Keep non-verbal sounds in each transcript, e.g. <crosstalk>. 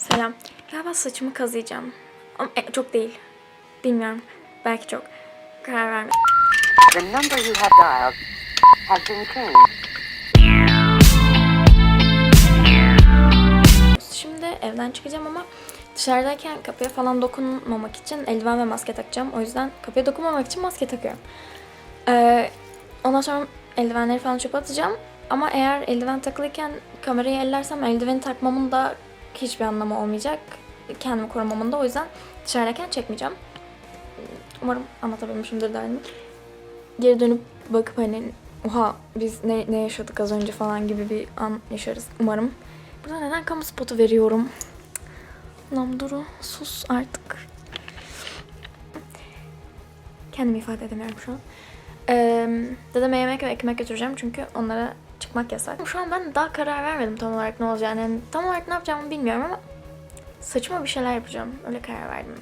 Selam. Galiba saçımı kazıyacağım. Ama e, çok değil. Bilmiyorum. Belki çok. Karar vermedim. The number you have dialed has been changed. Şimdi evden çıkacağım ama dışarıdayken kapıya falan dokunmamak için eldiven ve maske takacağım. O yüzden kapıya dokunmamak için maske takıyorum. Ee, ondan sonra eldivenleri falan çöpe atacağım. Ama eğer eldiven takılıyken kamerayı ellersem eldiveni takmamın da hiçbir anlamı olmayacak. Kendimi korumamın da o yüzden dışarıdayken çekmeyeceğim. Umarım anlatabilmişimdir derdimi. Geri dönüp bakıp hani oha biz ne, ne yaşadık az önce falan gibi bir an yaşarız umarım. Burada neden kamu spotu veriyorum? Lan Duru sus artık. Kendimi ifade edemiyorum şu an. Ee, dedeme yemek ve ekmek götüreceğim çünkü onlara çıkmak yasak. Şu an ben daha karar vermedim tam olarak ne olacağını. Yani tam olarak ne yapacağımı bilmiyorum ama saçıma bir şeyler yapacağım. Öyle karar verdim.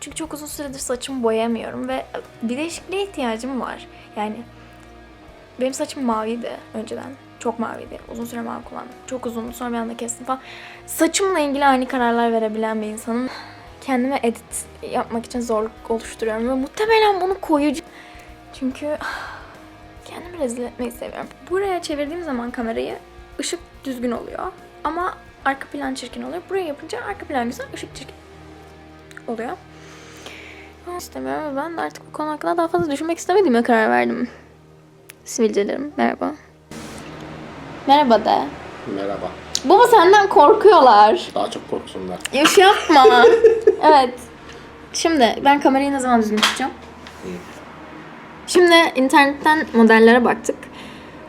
Çünkü çok uzun süredir saçımı boyamıyorum ve bir değişikliğe ihtiyacım var. Yani benim saçım maviydi önceden. Çok maviydi. Uzun süre mavi kullandım. Çok uzun. Sonra bir anda kestim falan. Saçımla ilgili ani kararlar verebilen bir insanım. Kendime edit yapmak için zorluk oluşturuyorum. Ve muhtemelen bunu koyucu... Çünkü kendimi rezil etmeyi seviyorum. Buraya çevirdiğim zaman kamerayı ışık düzgün oluyor. Ama arka plan çirkin oluyor. Buraya yapınca arka plan güzel, ışık çirkin oluyor. Ama istemiyorum ve ben de artık bu konu hakkında daha fazla düşünmek istemediğime karar verdim. Sivilcelerim. Merhaba. Merhaba de. Merhaba. Baba senden korkuyorlar. Daha çok korksunlar. Yaş yapma. <laughs> evet. Şimdi ben kamerayı ne zaman düzgün tutacağım? Şimdi internetten modellere baktık.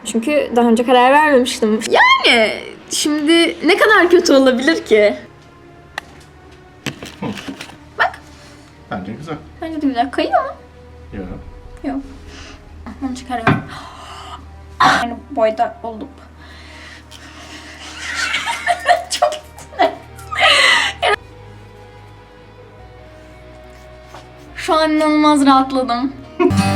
Çünkü daha önce karar vermemiştim. Yani şimdi ne kadar kötü olabilir ki? Bence güzel. Bence de güzel. Kayıyor mu? Yok. Yok. Bunu çıkarıyorum. Yani boyda olup. <laughs> Çok. Şu an inanılmaz rahatladım. <laughs>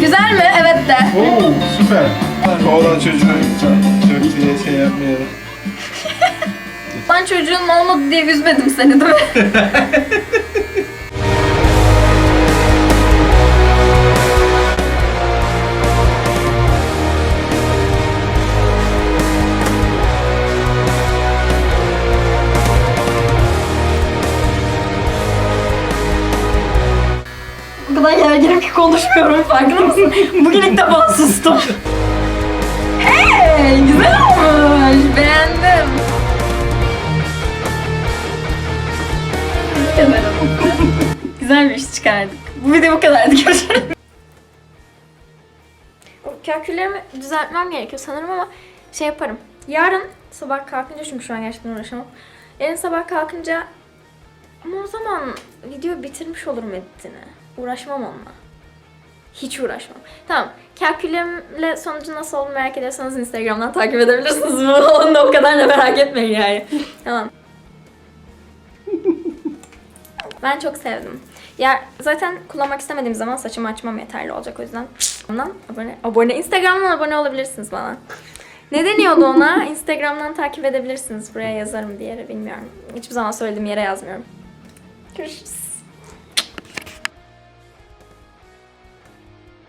Güzel mi? Evet de. Oo süper. Oğlan çocuğu çok diye şey yapmayalım. Ben çocuğun olmadı diye üzmedim seni değil mi? <laughs> O kadar gerginim ki konuşmuyorum farkında mısın? Bugün ilk defa sustum. Hey, güzel olmuş. Beğendim. Güzel bir iş çıkardık. Bu video bu kadardı. Görüşürüz. Kalküllerimi düzeltmem gerekiyor sanırım ama şey yaparım. Yarın sabah kalkınca çünkü şu an gerçekten uğraşamam. Yarın sabah kalkınca ama o zaman video bitirmiş olurum editini. Uğraşmam onunla. Hiç uğraşmam. Tamam. Kalkülümle sonucu nasıl olduğunu merak ediyorsanız Instagram'dan takip edebilirsiniz. <laughs> Onu da o kadar da merak etmeyin yani. tamam. Ben çok sevdim. Ya zaten kullanmak istemediğim zaman saçımı açmam yeterli olacak o yüzden. Ondan abone, abone, Instagram'dan abone olabilirsiniz bana. Ne deniyordu ona? <laughs> Instagram'dan takip edebilirsiniz. Buraya yazarım bir yere bilmiyorum. Hiçbir zaman söylediğim yere yazmıyorum. Görüşürüz.